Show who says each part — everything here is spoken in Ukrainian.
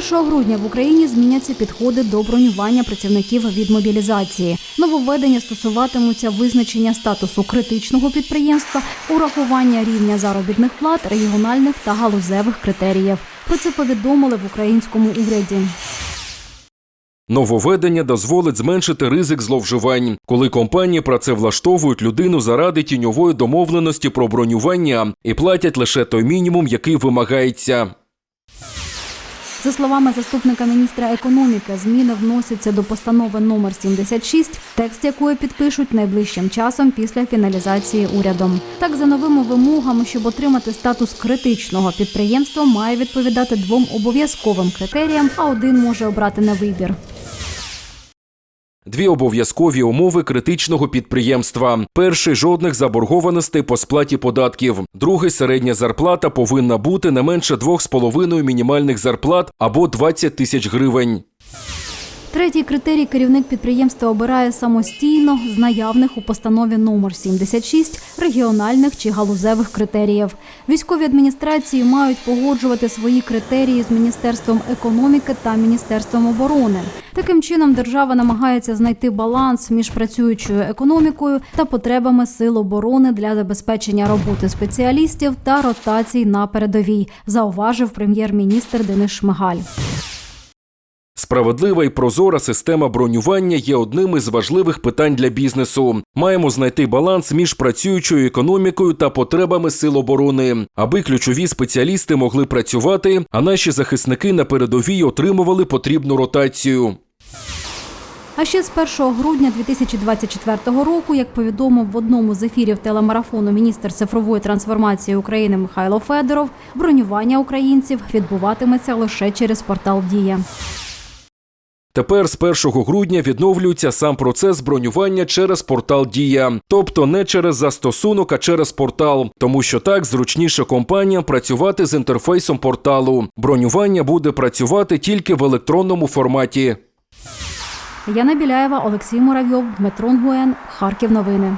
Speaker 1: З 1 грудня в Україні зміняться підходи до бронювання працівників від мобілізації. Нововведення стосуватимуться визначення статусу критичного підприємства, урахування рівня заробітних плат, регіональних та галузевих критеріїв. Про це повідомили в українському уряді.
Speaker 2: Нововведення дозволить зменшити ризик зловживань, коли компанії працевлаштовують людину заради тіньової домовленості про бронювання і платять лише той мінімум, який вимагається.
Speaker 1: За словами заступника міністра економіки, зміни вносяться до постанови номер 76, текст якої підпишуть найближчим часом після фіналізації урядом. Так, за новими вимогами, щоб отримати статус критичного підприємства, має відповідати двом обов'язковим критеріям, а один може обрати на вибір.
Speaker 2: Дві обов'язкові умови критичного підприємства: перший жодних заборгованостей по сплаті податків. Другий середня зарплата повинна бути не менше 2,5 мінімальних зарплат або 20 тисяч гривень.
Speaker 1: Третій критерій керівник підприємства обирає самостійно з наявних у постанові номер 76 регіональних чи галузевих критеріїв. Військові адміністрації мають погоджувати свої критерії з Міністерством економіки та Міністерством оборони. Таким чином, держава намагається знайти баланс між працюючою економікою та потребами сил оборони для забезпечення роботи спеціалістів та ротацій на передовій, зауважив прем'єр-міністр Денис Шмигаль.
Speaker 2: Справедлива і прозора система бронювання є одним із важливих питань для бізнесу. Маємо знайти баланс між працюючою економікою та потребами сил оборони, аби ключові спеціалісти могли працювати, а наші захисники на передовій отримували потрібну ротацію.
Speaker 1: А ще з 1 грудня 2024 року, як повідомив в одному з ефірів телемарафону міністр цифрової трансформації України Михайло Федоров, бронювання українців відбуватиметься лише через портал Дія.
Speaker 2: Тепер з 1 грудня відновлюється сам процес бронювання через портал Дія, тобто не через застосунок, а через портал, тому що так зручніше компаніям працювати з інтерфейсом порталу. Бронювання буде працювати тільки в електронному форматі.
Speaker 1: Яна Біляєва, Олексій Муравйов, Дмитро Нгуен, Харків. Новини.